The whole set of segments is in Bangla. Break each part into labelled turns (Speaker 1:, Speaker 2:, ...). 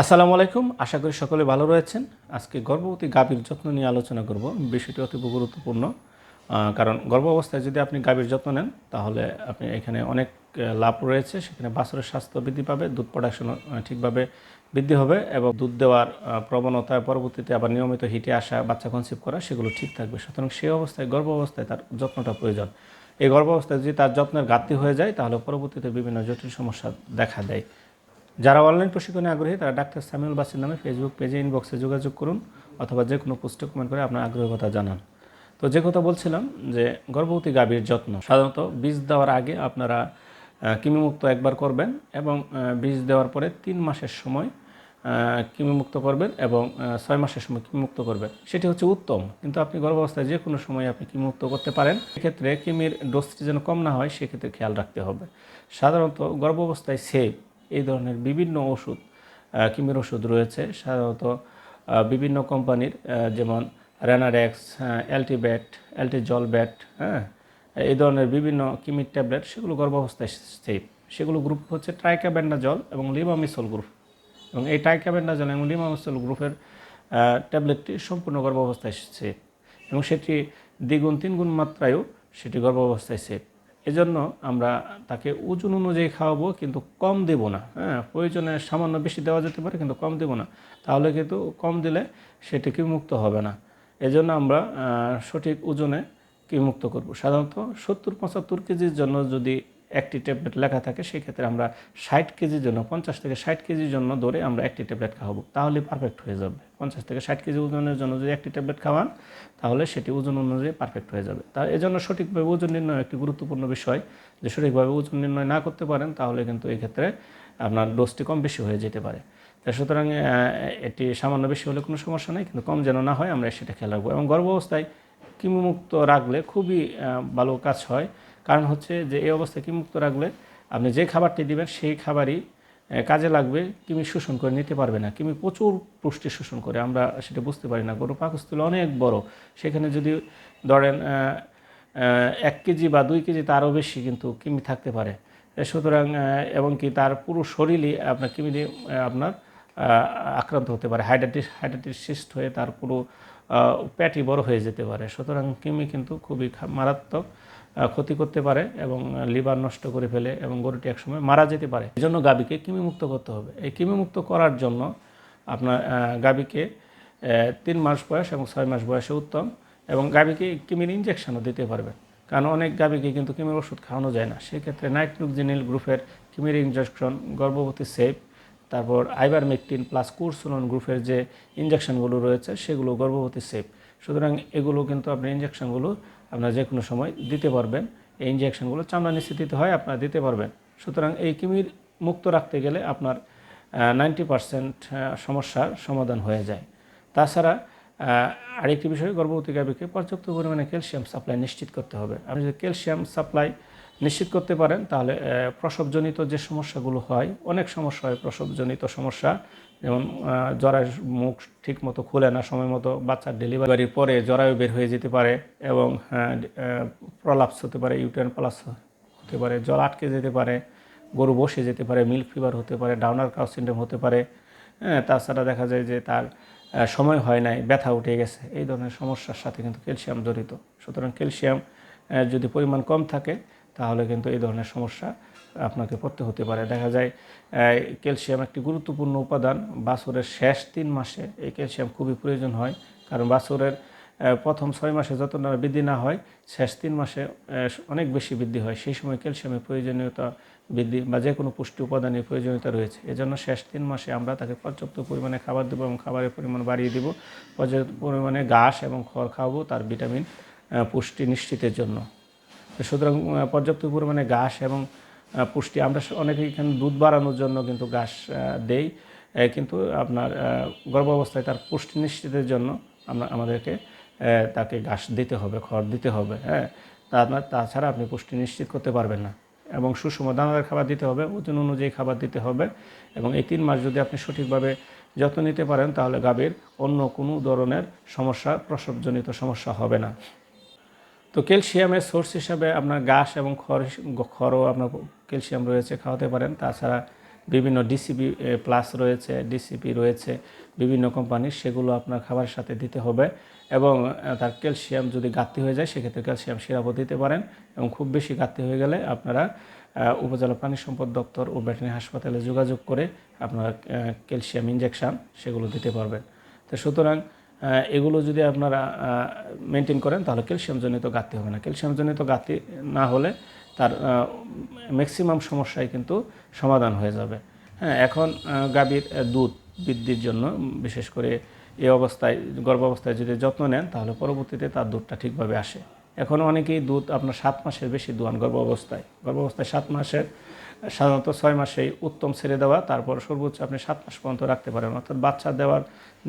Speaker 1: আসসালামু আলাইকুম। আশা করি সকলে ভালো রয়েছেন। আজকে গর্ভবতী গাভীর যত্ন নিয়ে আলোচনা করব। বিষয়টি অতীব গুরুত্বপূর্ণ কারণ গর্ভ অবস্থায় যদি আপনি গাভীর যত্ন নেন, তাহলে আপনি এখানে অনেক লাভ রয়েছে। সেখানে বাছরের স্বাস্থ্য বৃদ্ধি পাবে, দুধ প্রোডাকশন ঠিকভাবে বৃদ্ধি হবে এবং দুধ দেওয়ার প্রবণতা পরবর্তীতে আবার নিয়মিত হিটে আসা, বাচ্চা কনসিভ করা, সেগুলো ঠিক থাকবে। সুতরাং সেই অবস্থায় গর্ভ অবস্থায় তার যত্নটা প্রয়োজন। এই গর্ভ অবস্থায় যদি তার যত্নের ঘাটতি হয়ে যায়, তাহলে পরবর্তীতে বিভিন্ন জটিল সমস্যা দেখা দেয়। যারা অনলাইন প্রশিক্ষণে আগ্রহী, তারা ডাক্তার সামিউল বাসির নামে ফেসবুক পেজে ইনবক্সে যোগাযোগ করুন অথবা যে কোনো পোস্টে কমেন্ট করে আপনার আগ্রহের কথা জানান। তো যে কথা বলছিলাম যে গর্ভবতী গাভীর যত্ন, সাধারণত বীজ দেওয়ার আগে আপনারা কৃমিমুক্ত একবার করবেন এবং বীজ দেওয়ার পরে তিন মাসের সময় কৃমিমুক্ত করবেন এবং ছয় মাসের সময় কৃমিমুক্ত করবেন। সেটি হচ্ছে উত্তম, কিন্তু আপনি গর্ভাবস্থায় যে কোনো সময় আপনি কৃমিমুক্ত করতে পারেন। সেক্ষেত্রে কৃমির ডোজটি যেন কম না হয়, সেক্ষেত্রে খেয়াল রাখতে হবে। সাধারণত গর্ভাবস্থায় সেভ এই ধরনের বিভিন্ন ওষুধ কিমের ওষুধ রয়েছে। সাধারণত বিভিন্ন কোম্পানির যেমন রেনারেক্স অ্যালটিব্যাট অ্যালটিজল ব্যাট হ্যাঁ এই ধরনের বিভিন্ন কিমির ট্যাবলেট, সেগুলো গর্ভাবস্থায় সেফ সেগুলো গ্রুপ হচ্ছে ট্রাইকাব্যান্ডাজল এবং লিবামিসল গ্রুপ এবং এই ট্রাইকাব্যান্ডাজল এবং লিবামিসল গ্রুপের ট্যাবলেটটি সম্পূর্ণ গর্ভাবস্থায় সেফ এবং সেটি দ্বিগুণ, তিনগুণ মাত্রায়ও সেটি গর্ভাবস্থায় সেফ এজন্য আমরা তাকে ওজন অনুযায়ী খাওয়াবো, কিন্তু কম দেব না। হ্যাঁ প্রয়োজনে সামান্য বেশি দেওয়া যেতে পারে, কিন্তু কম দেব না। তাহলে কিন্তু কম দিলে সেটি মুক্ত হবে না। এজন্য আমরা সঠিক ওজনে কি মুক্ত করব। সাধারণত সত্তর পঁচাত্তর কেজির জন্য যদি একটি ট্যাবলেট লেখা থাকে সেক্ষেত্রে আমরা ষাট কেজির জন্য, পঞ্চাশ থেকে ষাট কেজির জন্য ধরে আমরা একটি ট্যাবলেট খাওয়াবো। তাহলে পারফেক্ট হয়ে যাবে। পঞ্চাশ থেকে ষাট কেজি ওজনের জন্য যদি একটি ট্যাবলেট খাওয়ান, তাহলে সেটি ওজন অনুযায়ী পারফেক্ট হয়ে যাবে। তা এজন্য সঠিকভাবে ওজন নির্ণয় একটি গুরুত্বপূর্ণ বিষয়, যে সঠিকভাবে ওজন নির্ণয় না করতে পারেন, তাহলে কিন্তু এই ক্ষেত্রে আপনার ডোজটি কম বেশি হয়ে যেতে পারে। সুতরাং এটি সামান্য বেশি হলে কোনো সমস্যা নেই, কিন্তু কম যেন না হয়, আমরা সেটা খেয়াল রাখব। এবং গর্ভ অবস্থায় কৃমিমুক্ত রাখলে খুবই ভালো কাজ হয়। কারণ হচ্ছে যে এই অবস্থায় কৃমিমুক্ত রাখলে আপনি যে খাবারটি দিবেন সেই খাবারই কাজে লাগবে। কিমি শোষণ করে নিতে পারবে না। কিমি প্রচুর পুষ্টি শোষণ করে। আমরা সেটা বুঝতে পারি না। গরু পাকস্থলী অনেক বড়। সেখানে যদি ধরেন এক কেজি বা দুই কেজি তারও বেশি কিন্তু কিমি থাকতে পারে। সুতরাং এবং কি তার পুরো শরীরই আপনার কিমি দিয়ে আপনার আক্রান্ত হতে পারে। হাইডাটিস হাইডাটিস সিস্ট হয়ে তার পুরো প্যাটি বড় হয়ে যেতে পারে। সুতরাং কিমি কিন্তু খুবই মারাত্মক। ক্ষতি করতে পারে এবং লিভার নষ্ট করে ফেলে এবং গরুটি একসময় মারা যেতে পারে। এই জন্য গাভীকে কৃমিমুক্ত করতে হবে। এই কৃমিমুক্ত করার জন্য আপনার গাভীকে তিন মাস বয়স এবং ছয় মাস বয়সে উত্তম এবং গাভীকে কৃমির ইঞ্জেকশনও দিতে পারবেন। কারণ অনেক গাভীকে কিন্তু কৃমির ওষুধ খাওয়ানো যায় না। সেক্ষেত্রে নাইট্রোজেনিল গ্রুপের কৃমির ইঞ্জেকশন গর্ভবতী সেফ তারপর আইবার আইবারমেকটিন প্লাস কুরসুলন গ্রুপের যে ইঞ্জেকশনগুলো রয়েছে, সেগুলো গর্ভবতী সেফ সুতরাং এগুলো কিন্তু আপনি ইঞ্জেকশনগুলো আপনার যে কোনো সময় দিতে পারবেন। এই ইঞ্জেকশনগুলো চামড়া নিশ্চিত হয়, আপনারা দিতে পারবেন। সুতরাং এই কিমির মুক্ত রাখতে গেলে আপনার নাইনটি পারসেন্ট সমস্যার সমাধান হয়ে যায়। তাছাড়া আরেকটি বিষয়, গর্ভবতী গাভীকে পর্যাপ্ত পরিমাণে ক্যালসিয়াম সাপ্লাই নিশ্চিত করতে হবে। আপনি যদি ক্যালসিয়াম সাপ্লাই নিশ্চিত করতে পারেন, তাহলে প্রসবজনিত যে সমস্যাগুলো হয়, অনেক সমস্যা হয়, প্রসবজনিত সমস্যা। যেমন জরায়ু মুখ ঠিক মতো খুলে না, সময় মতো বাচ্চার ডেলিভারির পরে জরায়ু বের হয়ে যেতে পারে এবং প্রলাপস হতে পারে ইউটেন প্লাস হতে পারে, জল আটকে যেতে পারে, গরু বসে যেতে পারে মিল্ক ফিভার হতে পারে ডাউনার কাউ সিন্ড্রোম হতে পারে হ্যাঁ তাছাড়া দেখা যায় যে তার সময় হয় নাই, ব্যথা উঠে গেছে, এই ধরনের সমস্যার সাথে কিন্তু ক্যালসিয়াম জড়িত। সুতরাং ক্যালসিয়াম যদি পরিমাণ কম থাকে, তাহলে কিন্তু এই ধরনের সমস্যা আপনাকে পড়তে হতে পারে। দেখা যায় ক্যালসিয়াম একটি গুরুত্বপূর্ণ উপাদান। বাছরের শেষ তিন মাসে এই ক্যালসিয়াম খুবই প্রয়োজন হয়, কারণ বাছরের প্রথম ছয় মাসে যত না বৃদ্ধি না হয়, শেষ তিন মাসে অনেক বেশি বৃদ্ধি হয়। সেই সময় ক্যালসিয়ামের প্রয়োজনীয়তা বৃদ্ধি বা যে কোনো পুষ্টি উপাদানের প্রয়োজনীয়তা রয়েছে। এজন্য শেষ তিন মাসে আমরা তাকে পর্যাপ্ত পরিমাণে খাবার দেবো এবং খাবারের পরিমাণ বাড়িয়ে দেবো। পর্যাপ্ত পরিমাণে ঘাস এবং খড় খাওয়াবো তার ভিটামিন পুষ্টি নিশ্চিতের জন্য। সুতরাং পর্যাপ্ত পরিমাণে ঘাস এবং পুষ্টি। আমরা অনেকে এখানে দুধ বাড়ানোর জন্য কিন্তু ঘাস দেই। কিন্তু আপনার আহ, গর্ভাবস্থায় তার পুষ্টি নিশ্চিতের জন্য আমরা আমাদেরকে তাকে ঘাস দিতে হবে খড় দিতে হবে হ্যাঁ? তা আপনার- তাছাড়া আপনি পুষ্টি নিশ্চিত করতে পারবেন না। এবং সুষম দানাদার খাবার দিতে হবে ওজন অনুযায়ী খাবার দিতে হবে। এবং এই তিন মাস যদি আপনি সঠিকভাবে যত্ন নিতে পারেন তাহলে গাভীর অন্য কোনো ধরনের সমস্যা প্রসবজনিত সমস্যা হবে না। তো ক্যালসিয়ামের সোর্স হিসাবে আপনার ঘাস এবং খড় খড়ও আপনার ক্যালসিয়াম রয়েছে, খাওয়াতে পারেন। তাছাড়া বিভিন্ন ডিসিপি প্লাস রয়েছে ডিসিপি রয়েছে, বিভিন্ন কোম্পানির সেগুলো আপনার খাবারের সাথে দিতে হবে এবং তার ক্যালসিয়াম যদি ঘাটতি হয়ে যায়, সেক্ষেত্রে ক্যালসিয়াম সিরাপও দিতে পারেন এবং খুব বেশি ঘাটতি হয়ে গেলে আপনারা উপজেলা প্রাণী সম্পদ দপ্তর ও ভেটেরিনারি হাসপাতালে যোগাযোগ করে আপনারা ক্যালসিয়াম ইনজেকশন সেগুলো দিতে পারবেন। তো সুতরাং এগুলো যদি আপনারা মেনটেন করেন, তাহলে ক্যালসিয়ামজনিত ঘাটতি হবে না। ক্যালসিয়ামজনিত ঘাটতি না হলে তার ম্যাক্সিমাম সমস্যাই কিন্তু সমাধান হয়ে যাবে। হ্যাঁ এখন গাভীর দুধ বৃদ্ধির জন্য, বিশেষ করে এই অবস্থায়, গর্ভাবস্থায় যদি যত্ন নেন, তাহলে পরবর্তীতে তার দুধটা ঠিকভাবে আসে। এখন অনেকেই দুধ আপনার সাত মাসের বেশি দোয়ান গর্ভাবস্থায়। গর্ভাবস্থায় সাত মাসের সাধারণত ছয় মাসেই উত্তম ছেড়ে দেওয়া, তারপর সর্বোচ্চ আপনি সাত মাস পর্যন্ত রাখতে পারেন। অর্থাৎ বাচ্চা দেওয়ার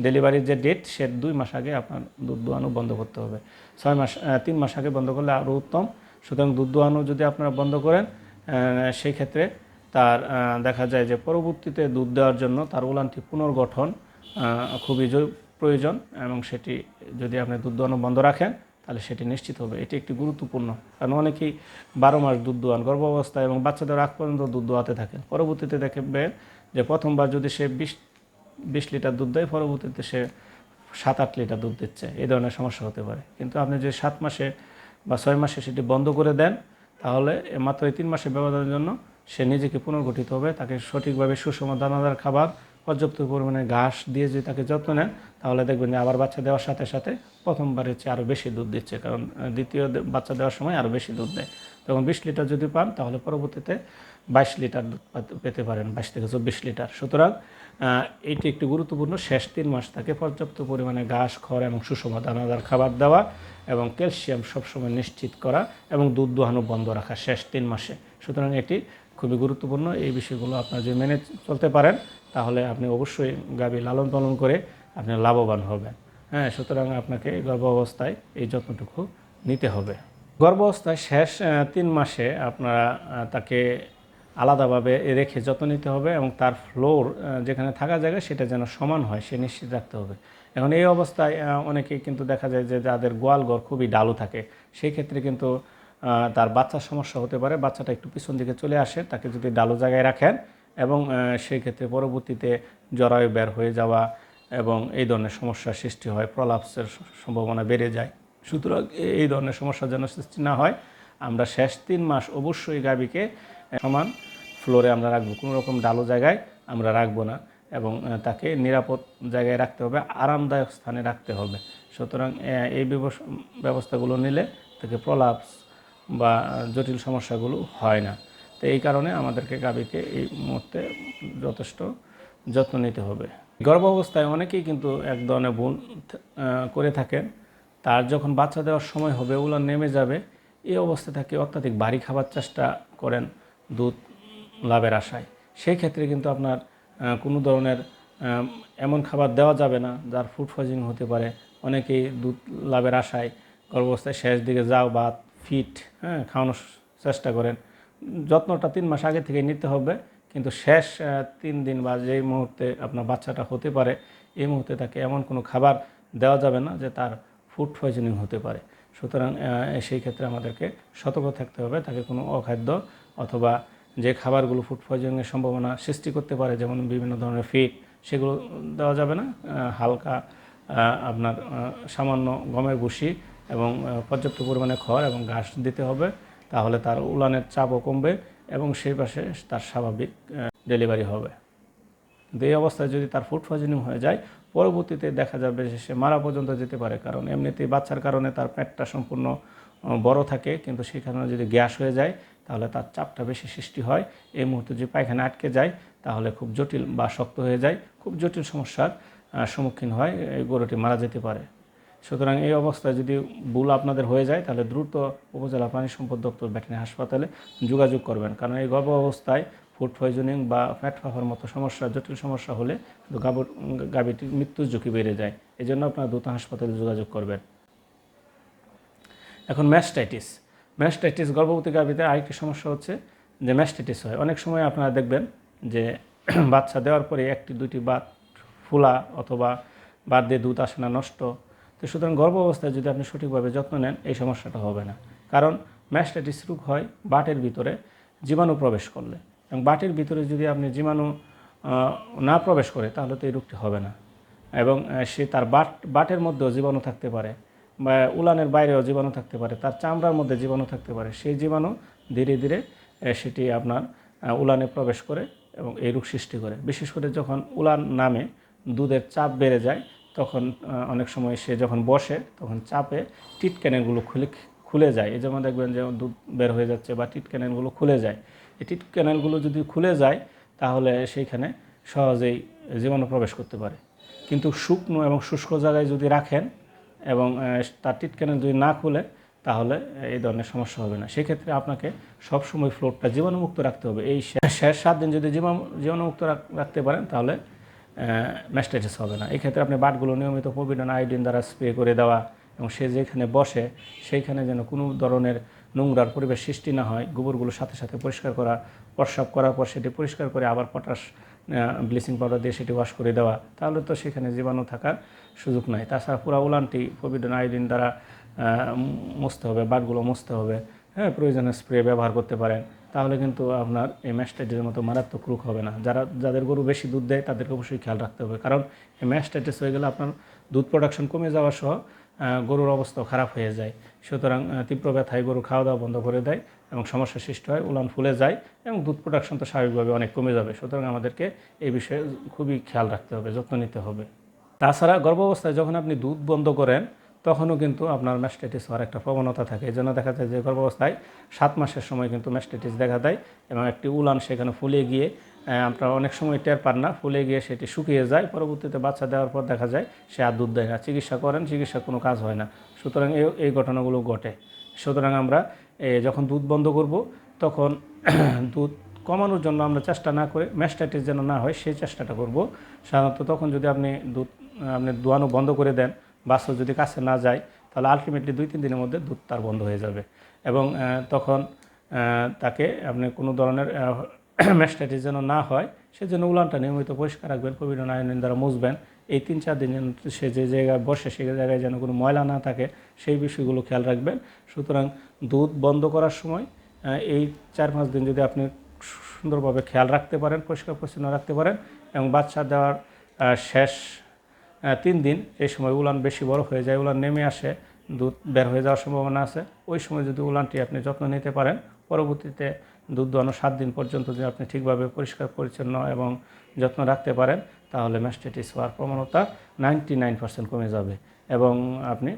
Speaker 1: ডেলিভারির যে ডেট সে দুই মাস আগে আপনার দুধ দোয়ানো বন্ধ করতে হবে। ছয় মাস তিন মাস আগে বন্ধ করলে আরও উত্তম। সুতরাং দুধ দোয়ানো যদি আপনারা বন্ধ করেন সেই ক্ষেত্রে তার দেখা যায় যে পরবর্তীতে দুধ দেওয়ার জন্য তার উলানটি পুনর্গঠন খুবই প্রয়োজন এবং সেটি যদি আপনি দুধ দোয়ানো বন্ধ রাখেন তাহলে সেটি নিশ্চিত হবে। এটি একটি গুরুত্বপূর্ণ, কারণ অনেকেই বারো মাস দুধ দোয়ান গর্ভাবস্থায় এবং বাচ্চাদের আগ পর্যন্ত দুধ দোয়াতে থাকেন। পরবর্তীতে দেখবে যে প্রথমবার যদি সে বিশ বিশ লিটার দুধ দেয়, পরবর্তীতে সে সাত, আট লিটার দুধ দিচ্ছে। এই ধরনের সমস্যা হতে পারে। কিন্তু আপনি যদি সাত মাসে বা ছয় মাসে সেটি বন্ধ করে দেন, তাহলে মাত্র এই তিন মাসের ব্যবধানের জন্য সে নিজেকে পুনর্গঠিত হবে। তাকে সঠিকভাবে সুষম দানাদার খাবার পর্যাপ্ত পরিমাণে ঘাস দিয়ে যদি তাকে যত্ন নেন, তাহলে দেখবেন যে আবার বাচ্চা দেওয়ার সাথে সাথে প্রথমবারের চেয়ে আরও বেশি দুধ দিচ্ছে, কারণ দ্বিতীয় বাচ্চা দেওয়ার সময় আরও বেশি দুধ দেয়। তখন বিশ লিটার যদি পান, তাহলে পরবর্তীতে বাইশ লিটার দুধ পেতে পারেন, বাইশ থেকে চব্বিশ লিটার। সুতরাং এটি একটি গুরুত্বপূর্ণ শেষ তিন মাস তাকে পর্যাপ্ত পরিমাণে ঘাস, খড় এবং সুষম দানাদার খাবার দেওয়া এবং ক্যালসিয়াম সবসময় নিশ্চিত করা এবং দুধ দোহানো বন্ধ রাখা শেষ তিন মাসে। সুতরাং এটি খুবই গুরুত্বপূর্ণ। এই বিষয়গুলো আপনার যদি মেনে চলতে পারেন তাহলে আপনি অবশ্যই গাভী লালন পালন করে আপনি লাভবান হবেন। হ্যাঁ সুতরাং আপনাকে গর্ভ অবস্থায় এই যত্নটুকু নিতে হবে। গর্ভ অবস্থায় শেষ তিন মাসে আপনারা তাকে আলাদাভাবে রেখে যত্ন নিতে হবে এবং তার ফ্লোর যেখানে থাকা জায়গা সেটা যেন সমান হয় সে নিশ্চিত রাখতে হবে। এখন এই অবস্থায় আহ, অনেকেই কিন্তু দেখা যায় যে যাদের গোয়াল ঘর খুবই ডালু থাকে সেই ক্ষেত্রে কিন্তু তার বাচ্চার সমস্যা হতে পারে। বাচ্চাটা একটু পিছন দিকে চলে আসে তাকে যদি ডালু জায়গায় রাখেন এবং আহ, সেই ক্ষেত্রে পরবর্তীতে জরায়ু বের হয়ে যাওয়া এবং এই ধরনের সমস্যার সৃষ্টি হয় প্রলাপসের সম্ভাবনা বেড়ে যায়। সুতরাং এই ধরনের সমস্যা যেন সৃষ্টি না হয় আমরা শেষ তিন মাস অবশ্যই গাভীকে সমান ফ্লোরে আমরা রাখব। কোনো রকম ডালো জায়গায় আমরা রাখব না এবং তাকে নিরাপদ জায়গায় রাখতে হবে আরামদায়ক স্থানে রাখতে হবে। সুতরাং এই ব্যবস্থাগুলো নিলে তাকে প্রলাপস বা জটিল সমস্যাগুলো হয় না। তো এই কারণে আমাদেরকে গাভীকে এই মুহূর্তে যথেষ্ট যত্ন নিতে হবে। গর্ভ অবস্থায় অনেকেই কিন্তু এক ধরনের আহ, করে থাকেন। তার যখন বাচ্চা দেওয়ার সময় হবে ওগুলো নেমে যাবে এই অবস্থা থেকে অত্যাধিক বাড়ি খাবার চেষ্টা করেন দুধ লাভের আশায়। সেই ক্ষেত্রে কিন্তু আপনার কোনো ধরনের এমন খাবার দেওয়া যাবে না যার ফুড পয়জনিং হতে পারে। অনেকেই দুধ লাভের আশায় গর্ভাবস্থায় শেষ দিকে যাও বা ফিট হ্যাঁ খাওয়ানোর চেষ্টা করেন। যত্নটা তিন মাস আগে থেকে নিতে হবে, কিন্তু শেষ তিন দিন বা যেই মুহূর্তে আপনার বাচ্চাটা হতে পারে, এই মুহূর্তে তাকে এমন কোনো খাবার দেওয়া যাবে না যে তার ফুড পয়জনিং হতে পারে। সুতরাং সেই ক্ষেত্রে আমাদেরকে সতর্ক থাকতে হবে, তাকে কোনো অখাদ্য অথবা যে খাবারগুলো ফুড পয়জনিংয়ের সম্ভাবনা সৃষ্টি করতে পারে, যেমন বিভিন্ন ধরনের ফিট সেগুলো দেওয়া যাবে না। হালকা আপনার সামান্য গমের ভুসি এবং পর্যাপ্ত পরিমাণে খড় এবং ঘাস দিতে হবে। তাহলে তার উলানের চাপও কমবে এবং সেই পাশে তার স্বাভাবিক ডেলিভারি হবে। কিন্তু এই অবস্থায় যদি তার ফুড পয়জনিং হয়ে যায়, পরবর্তীতে দেখা যাবে যে সে মারা পর্যন্ত যেতে পারে। কারণ এমনিতেই বাচ্চার কারণে তার পেটটা সম্পূর্ণ বড় থাকে, কিন্তু সেই কারণে যদি গ্যাস হয়ে যায়, তাহলে তার চাপটা বেশি সৃষ্টি হয়। এই মুহূর্তে যদি পায়খানা আটকে যায়, তাহলে খুব জটিল বা শক্ত হয়ে যায়, খুব জটিল সমস্যার সম্মুখীন হয়, এই গরুটি মারা যেতে পারে। সুতরাং এই অবস্থায় যদি ভুল আপনাদের হয়ে যায়, তাহলে দ্রুত উপজেলা প্রাণী সম্পদ দপ্তর ভেটেরিনারি হাসপাতালে যোগাযোগ করবেন। কারণ এই গর্ভ অবস্থায় ফুড পয়জনিং বা ফ্যাট ফাফার মতো সমস্যা, জটিল সমস্যা হলে কিন্তু গাবর গাভীটির মৃত্যুর ঝুঁকি বেড়ে যায়। এই জন্য আপনারা দ্রুত হাসপাতালে যোগাযোগ করবেন। এখন ম্যাস্টাইটিস। ম্যাস্টাইটিস, গর্ভবতী গাভীতে আরেকটি সমস্যা হচ্ছে যে ম্যাস্টাইটিস হয়। অনেক সময় আপনারা দেখবেন যে বাচ্চা দেওয়ার পরে একটি, দুইটি বাত ফুলা অথবা বাদ দিয়ে দুধ আসে না, নষ্ট তো সুতরাং গর্ভ অবস্থায় যদি আপনি সঠিকভাবে যত্ন নেন, এই সমস্যাটা হবে না। কারণ ম্যাস্টাইটিস রোগ হয় বাটের ভিতরে জীবাণু প্রবেশ করলে। এবং বাটির ভিতরে যদি আপনি জীবাণু না প্রবেশ করে, তাহলে তো এই রোগটি হবে না। এবং সে তার বাট, বাটের মধ্যেও জীবাণু থাকতে পারে বা উলানের বাইরেও জীবাণু থাকতে পারে, তার চামড়ার মধ্যে জীবাণু থাকতে পারে, সেই জীবাণু ধীরে ধীরে সেটি আপনার উলানে প্রবেশ করে এবং এই রোগ সৃষ্টি করে। বিশেষ করে যখন উলান নামে দুধের চাপ বেড়ে যায় তখন অনেক সময় সে যখন বসে, তখন চাপে টিট ক্যানেলগুলো খুলে খুলে যায়। এই যেমন দেখবেন যে দুধ বের হয়ে যাচ্ছে বা টিট ক্যানেলগুলো খুলে যায়। এই টিট ক্যানেলগুলো যদি খুলে যায়, তাহলে সেইখানে সহজেই জীবাণু প্রবেশ করতে পারে। কিন্তু শুকনো এবং শুষ্ক জায়গায় যদি রাখেন এবং তার টিট ক্যানেল যদি না খুলে, তাহলে এই ধরনের সমস্যা হবে না। সেক্ষেত্রে আপনাকে সবসময় ফ্লোরটা জীবাণুমুক্ত রাখতে হবে। এই শেষ সাত দিন যদি জীবাণু, জীবাণুমুক্ত রাখতে পারেন, তাহলে ম্যাস্টাইটিস হবে না। এই ক্ষেত্রে আপনি বাটগুলো নিয়মিত পবিডন আয়োডিন দ্বারা স্প্রে করে দেওয়া এবং সে যেখানে বসে, সেইখানে যেন কোনো ধরনের নোংরার পরিবেশ সৃষ্টি না হয়, গোবরগুলো সাথে সাথে পরিষ্কার করা, প্রস্রাব করার পর সেটি পরিষ্কার করে আবার পটাশ ব্লিচিং পাউডার দিয়ে সেটি ওয়াশ করে দেওয়া, তাহলে তো সেখানে জীবাণু থাকার সুযোগ নাই। তাছাড়া পুরা উলানটি পবিডন আয়োডিন দ্বারা মুছতে হবে, বাটগুলো মুছতে হবে। হ্যাঁ প্রয়োজনে স্প্রে ব্যবহার করতে পারেন। তাহলে কিন্তু আপনার এই ম্যাস্টাইটিসের মতো মারাত্মক রোগ হবে না। যারা, যাদের গরু বেশি দুধ দেয়, তাদেরকে অবশ্যই খেয়াল রাখতে হবে। কারণ এই ম্যাস্টাইটিস হয়ে গেলে আপনার দুধ প্রোডাকশন কমে যাওয়া সহ গরুর অবস্থাও খারাপ হয়ে যায়। সুতরাং তীব্র ব্যথায় গরু খাওয়া দাওয়া বন্ধ করে দেয় এবং সমস্যা সৃষ্টি হয়, উলান ফুলে যায় এবং দুধ প্রোডাকশন তো স্বাভাবিকভাবে অনেক কমে যাবে। সুতরাং আমাদেরকে এই বিষয়ে খুবই খেয়াল রাখতে হবে, যত্ন নিতে হবে। তাছাড়া গর্ভাবস্থায় যখন আপনি দুধ বন্ধ করেন তখনও কিন্তু আপনার ম্যাস্টাইটিস হওয়ার একটা প্রবণতা থাকে। এই জন্য দেখা যায় যে গর্ভাবস্থায় সাত মাসের সময় কিন্তু ম্যাস্টাইটিস দেখা দেয় এবং একটি উলান সেখানে ফুলে গিয়ে আপনারা অনেক সময় টের পান না, ফুলে গিয়ে সেটি শুকিয়ে যায়, পরবর্তীতে বাচ্চা দেওয়ার পর দেখা যায় সে আর দুধ দেয় না। চিকিৎসা করেন, চিকিৎসা কোনো কাজ হয় না। সুতরাং এই এই ঘটনাগুলো ঘটে। সুতরাং আমরা যখন দুধ বন্ধ করব, তখন দুধ কমানোর জন্য আমরা চেষ্টা না করে ম্যাস্টাইটিস যেন না হয়, সেই চেষ্টাটা করব। সাধারণত তখন যদি আপনি দুধ, আপনি দোয়ানো বন্ধ করে দেন বাচ্চা যদি কাছে না যায়, তাহলে আলটিমেটলি দুই, তিন দিনের মধ্যে দুধ তার বন্ধ হয়ে যাবে। এবং তখন তাকে আপনি কোনো ধরনের ম্যাস্টাইটিস যেন না হয় সেজন্য উলানটা নিয়মিত পরিষ্কার রাখবেন, কোভিড আয়নের দ্বারা মুছবেন। এই তিন, চার দিন যেন সে যে জায়গায় বসে সেই জায়গায় যেন কোনো ময়লা না থাকে, সেই বিষয়গুলো খেয়াল রাখবেন। সুতরাং দুধ বন্ধ করার সময় এই চার, পাঁচ দিন যদি আপনি সুন্দরভাবে খেয়াল রাখতে পারেন, পরিষ্কার পরিচ্ছন্ন রাখতে পারেন, এবং বাচ্চা দেওয়ার শেষ তিন দিন এই সময় উলান বেশি বড় হয়ে যায়, উলান নেমে আসে, দুধ বের হয়ে যাওয়ার সম্ভাবনা আছে। ওই সময় যদি উলানটি আপনি যত্ন নিতে পারেন, পরবর্তীতে দুধ দোয়ানো সাত দিন পর্যন্ত যদি আপনি ঠিকভাবে পরিষ্কার, পরিচ্ছন্ন এবং যত্ন রাখতে পারেন, তাহলে ম্যাস্টেটিস হওয়ার প্রবণতা নাইনটি নাইন পার্সেন্ট কমে যাবে এবং আপনি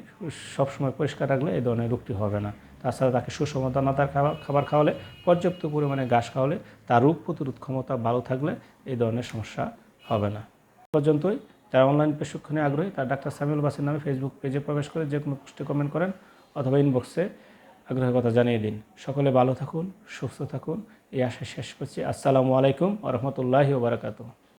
Speaker 1: সবসময় পরিষ্কার রাখলে এই ধরনের রোগটি হবে না। তাছাড়া তাকে সুষম দানাদার খাবার খাবার খাওয়ালে, পর্যাপ্ত পরিমাণে ঘাস খাওয়ালে তার রোগ প্রতিরোধ ক্ষমতা ভালো থাকলে এই ধরনের সমস্যা হবে না। পর্যন্তই যারা অনলাইন প্রশিক্ষণে আগ্রহী, তারা ডাক্তার সামিউল বাসের নামে ফেসবুক পেজে প্রবেশ করে যে কোনো পোস্টে কমেন্ট করেন অথবা ইনবক্সে আগ্রহের কথা জানিয়ে দিন। সকলে ভালো থাকুন, সুস্থ থাকুন। এই আশা শেষ করছি। আসসালামু আলাইকুম আ রহমতুল্লাহি ওবরাকাতু